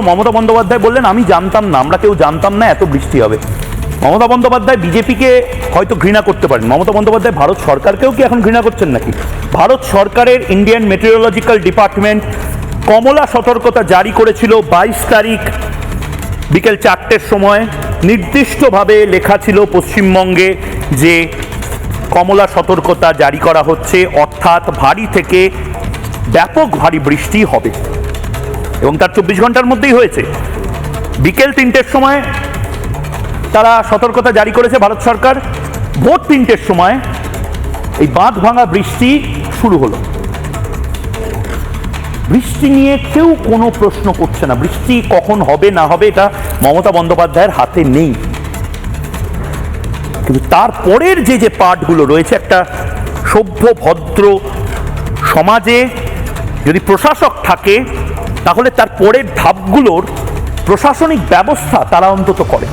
মমতা বন্দ্যোপাধ্যায় বললেন, আমি জানতাম না, আমরা কেউ জানতাম না, এত বৃষ্টি হবে। মমতা বন্দ্যোপাধ্যায় বিজেপিকে হয়তো ঘৃণা করতে পারেন। মমতা বন্দ্যোপাধ্যায় ভারত সরকারকেও কি এখন ঘৃণা করছেন নাকি? ভারত সরকারের ইন্ডিয়ান মেটেরিওলজিক্যাল ডিপার্টমেন্ট কমলা সতর্কতা জারি করেছিল বাইশ তারিখ বিকেল চারটের সময়। নির্দিষ্টভাবে লেখা ছিল পশ্চিমবঙ্গে যে কমলা সতর্কতা জারি করা হচ্ছে, অর্থাৎ ভারী থেকে ব্যাপক ভারী বৃষ্টি হবে। এবং তার চব্বিশ ঘণ্টার মধ্যেই হয়েছে। বিকেল তিনটের সময় তারা সতর্কতা জারি করেছে ভারত সরকার। ভোর তিনটের সময় এই বাঁধ ভাঙা বৃষ্টি শুরু হলো। বৃষ্টি নিয়ে কেউ কোনো প্রশ্ন করছে না। বৃষ্টি কখন হবে, না হবে, এটা মমতা বন্দ্যোপাধ্যায়ের হাতে নেই। কিন্তু তারপরের যে যে পার্টগুলো রয়েছে, একটা সভ্য, ভদ্র সমাজে যদি প্রশাসক থাকে তাহলে তার পরের ধাপগুলোর প্রশাসনিক ব্যবস্থা তারা অন্তত করে।